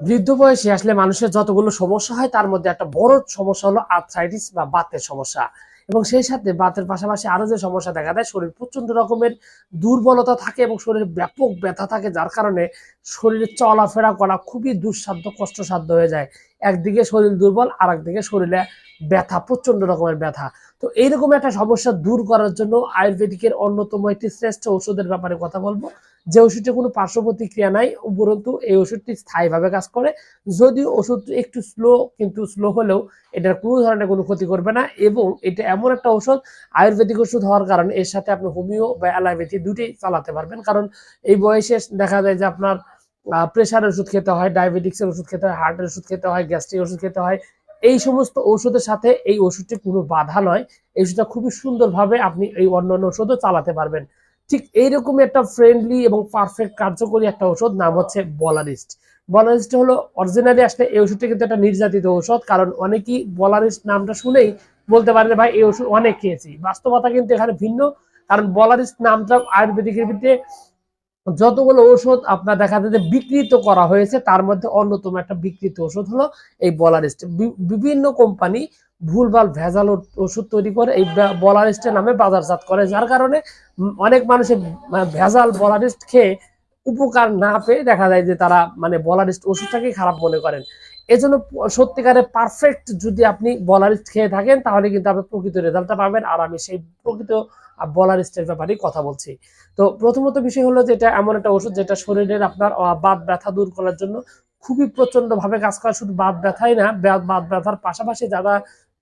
বৃদ্ধ বয়সে আসলে মানুষের যতগুলো সমস্যা হয়, তার মধ্যে একটা বড় সমস্যা হলো আর্থ্রাইটিস বা বাতের সমস্যা। এবং সেই সাথে বাতের পাশাপাশি আরও যে সমস্যা দেখা দেয়, শরীর প্রচণ্ড রকমের দুর্বলতা থাকে এবং শরীরে ব্যাপক ব্যথা থাকে, যার কারণে শরীরে চলাফেরা করা খুবই দুঃসাধ্য, কষ্টসাধ্য হয়ে যায়। একদিকে শরীর দুর্বল আর একদিকে শরীরে ব্যথা প্রচণ্ড রকমের ব্যথা। তো এইরকম একটা সমস্যা দূর করার জন্য আয়ুর্বেদিকের অন্যতম একটি শ্রেষ্ঠ ওষুধের ব্যাপারে কথা বলব। যে ওষুধটি কোনো পার্শ্ব প্রতিক্রিয়া নাই, উপরন্তু এই ওষুধটি স্থায়ীভাবে কাজ করে। যদিও ওষুধ একটু স্লো কিন্তু স্লো হলেও এটার কোনো ধরনের কোনো ক্ষতি করবে না এবং এটা এমন একটা ওষুধ, আয়ুর্বেদিক ওষুধ হওয়ার কারণে এর সাথে আপনি হোমিও বা অ্যালোপ্যাথি দুটোই চালাতে পারবেন। কারণ এই বয়সে দেখা যায় যে আপনার প্রেশারের ওষুধ খেতে হয় ডায়াবেটিক্সের ওষুধ খেতে হয় হার্টের ওষুধ খেতে হয় গ্যাস্ট্রিক ওষুধ খেতে হয়। এই সমস্ত ঔষধের সাথে এই ওষুধটি কোনো বাধা নয়। এই ওষুধটা খুবই সুন্দরভাবে আপনি এই অন্য অন্যান্য ওষুধও চালাতে পারবেন। ঠিক এইরকম একটা ফ্রেন্ডলি এবং পারফেক্ট কার্যকরী একটা ওষুধ নাম হচ্ছে বলারিস্ট। বলারিস্ট হলো অরিজিনালি আসলে এই ওষুধটি কিন্তু একটা নির্যাতিত ঔষধ, কারণ অনেকেই বলারিস্ট নামটা শুনেই বলতে পারে যে, ভাই, এই ওষুধ অনেক খেয়েছি। বাস্তবতা কিন্তু এখানে ভিন্ন, কারণ বলারিস্ট নামটা আয়ুর্বেদিকের ভিত্তিতে যতগুলো ওষুধ আপনার দেখা যায় যে বিকৃত করা হয়েছে, তার মধ্যে অন্যতম একটা বিকৃত ওষুধ হলো এই বলারিস্ট। বিভিন্ন কোম্পানি ভুলভাল ভেজাল ওষুধ তৈরি করে এই বলারিস্টের নামে বাজারজাত করে, যার কারণে অনেক মানুষের মানে ভেজাল বলারিস্ট খেয়ে উপকার না পেয়ে দেখা যায় যে তারা মানে বলারিস্ট ওষুধটাকেই খারাপ মনে করেন। এজন্য সত্যিকারের পারফেক্ট যদি আপনি বলারিস্ট খেয়ে থাকেন, তাহলে কিন্তু আপনি প্রকৃত রেজাল্টটা পাবেন। আর আমি সেই প্রকৃত বলারিস্টের ব্যাপারেই কথা বলছি। তো প্রথমত বিষয় হলো যে এটা এমন একটা ওষুধ যেটা শরীরের আপনার বাত ব্যথা দূর করার জন্য খুবই প্রচণ্ড ভাবে কাজ করে। শুধু বাত ব্যথাই না বাত ব্যথার পাশাপাশি যারা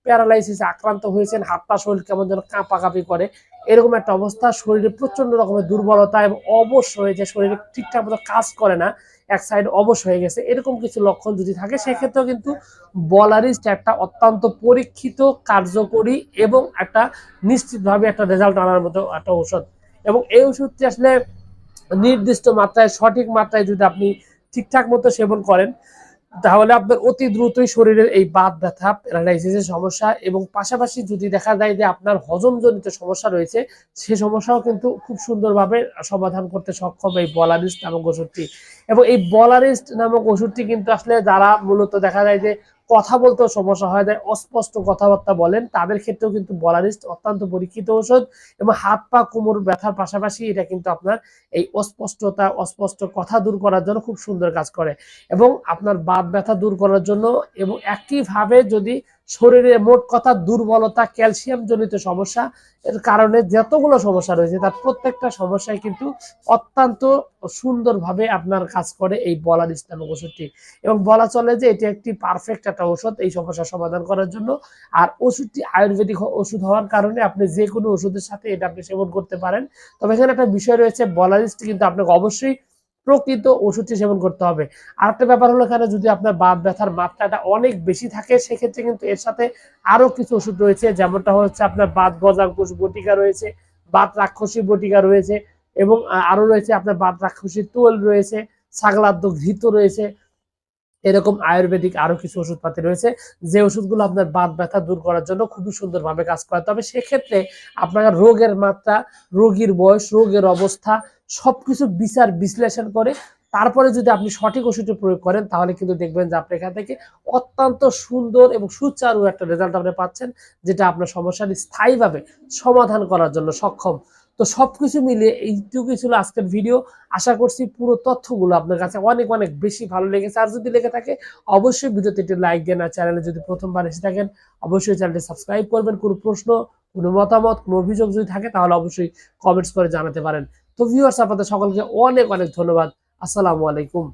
প্যারালাইসিসে আক্রান্ত হয়েছেন, হাত পা শরীর কেমন যেন কাঁপাকাঁপি করে। এরকম একটা অবস্থা, শরীরে প্রচণ্ড রকমের দুর্বলতা এবং অবশ হয়েছে শরীরে ঠিকঠাক মতো কাজ করে না, এক সাইড অবশ হয়ে গেছে। এরকম কিছু লক্ষণ যদি থাকে, সেক্ষেত্রেও কিন্তু বলারিস্ট একটা অত্যন্ত পরীক্ষিত, কার্যকরী এবং একটা নিশ্চিতভাবে একটা রেজাল্ট আনার মতো একটা ঔষধ। এবং এই ওষুধটি আসলে নির্দিষ্ট মাত্রায়, সঠিক মাত্রায় যদি আপনি ঠিকঠাক মতো সেবন করেন তাহলে আপনার অতি দ্রুতই শরীরের এই বাত ব্যথা প্যারালাইসিসের সমস্যা এবং পাশাপাশি যদি দেখা যায় যে আপনার হজমজনিত সমস্যা রয়েছে, সে সমস্যাও কিন্তু খুব সুন্দরভাবে সমাধান করতে সক্ষম এই বলারিস্ট নামক ওষুধটি। এবং এই বলারিস্ট নামক ওষুধটি কিন্তু আসলে যারা মূলত দেখা যায় যে কথা বলতেও সমস্যা হয় যায় অস্পষ্ট কথাবার্তা বলেন, তাদের ক্ষেত্রেও কিন্তু বলারিস্ট অত্যন্ত পরীক্ষিত ওষুধ এবং হাত পা, কোমর ব্যথার পাশাপাশি এটা কিন্তু আপনার এই অস্পষ্টতা, অস্পষ্ট কথা দূর করার জন্য খুব সুন্দর কাজ করে। এবং আপনার বাত ব্যথা দূর করার জন্য এবং একইভাবে যদি শরীরে মোট কথা দুর্বলতা ক্যালসিয়াম জনিত সমস্যা, এর কারণে যতগুলো সমস্যা রয়েছে, তার প্রত্যেকটা সমস্যায় কিন্তু অত্যন্ত সুন্দরভাবে আপনার কাজ করে এই বলারিস নামক ওষুধটি। এবং বলা চলে যে এটি একটি পারফেক্ট একটা ওষুধ এই সমস্যার সমাধান করার জন্য। আর ওষুধটি আয়ুর্বেদিক ওষুধ হওয়ার কারণে আপনি যে কোনো ওষুধের সাথে এটা আপনি সেবন করতে পারেন। তবে এখানে একটা বিষয় রয়েছে বলারিস্ট কিন্তু আপনাকে অবশ্যই প্রকৃত ওষুধটি সেবন করতে হবে। আর একটা ব্যাপার হলো এখানে যদি আপনার বাত ব্যথার মাত্রাটা অনেক বেশি থাকে, সেক্ষেত্রে কিন্তু এর সাথে আরও কিছু ওষুধ রয়েছে। যেমনটা হচ্ছে আপনার বাত গজাঙ্কুশ বটিকা রয়েছে, বাত রাক্ষসী বটিকা রয়েছে এবং আরও আরও রয়েছে আপনার বাত রাক্ষসী তোল রয়েছে, ছাগলাদ্য ঘৃত রয়েছে। এরকম আয়ুর্বেদিক আরও কিছু ওষুধপাতি রয়েছে। যে ওষুধগুলো আপনার বাত ব্যথা দূর করার জন্য খুবই সুন্দরভাবে কাজ করে। তবে সেক্ষেত্রে আপনার রোগের মাত্রা, রোগীর বয়স, রোগের অবস্থা সবকিছু বিচার, বিশ্লেষণ করে তারপরে যদি আপনি সঠিক ওষুধটি প্রয়োগ করেন, তাহলে কিন্তু দেখবেন যে আপনি এখান থেকে অত্যন্ত সুন্দর এবং সুচারু একটা রেজাল্ট আপনি পাচ্ছেন, যেটা আপনার সমস্যাটি স্থায়ীভাবে সমাধান করার জন্য সক্ষম। তো সবকিছু মিলিয়ে এইটুকুই ছিল আজকের ভিডিও আশা করছি পুরো তথ্যগুলো আপনার কাছে অনেক অনেক বেশি ভালো লেগেছে। আর যদি লেগে থাকে, অবশ্যই ভিডিওতে একটি লাইক দেন আর চ্যানেলে যদি প্রথমবার এসে থাকেন, অবশ্যই চ্যানেলটি সাবস্ক্রাইব করবেন। কোনো প্রশ্ন, কোনো মতামত, কোনো অভিযোগ যদি থাকে, তাহলে অবশ্যই কমেন্টস করে জানাতে পারেন। তো ভিউয়ার্স আপনাদের সকলকে অনেক অনেক ধন্যবাদ। আসসালামু আলাইকুম।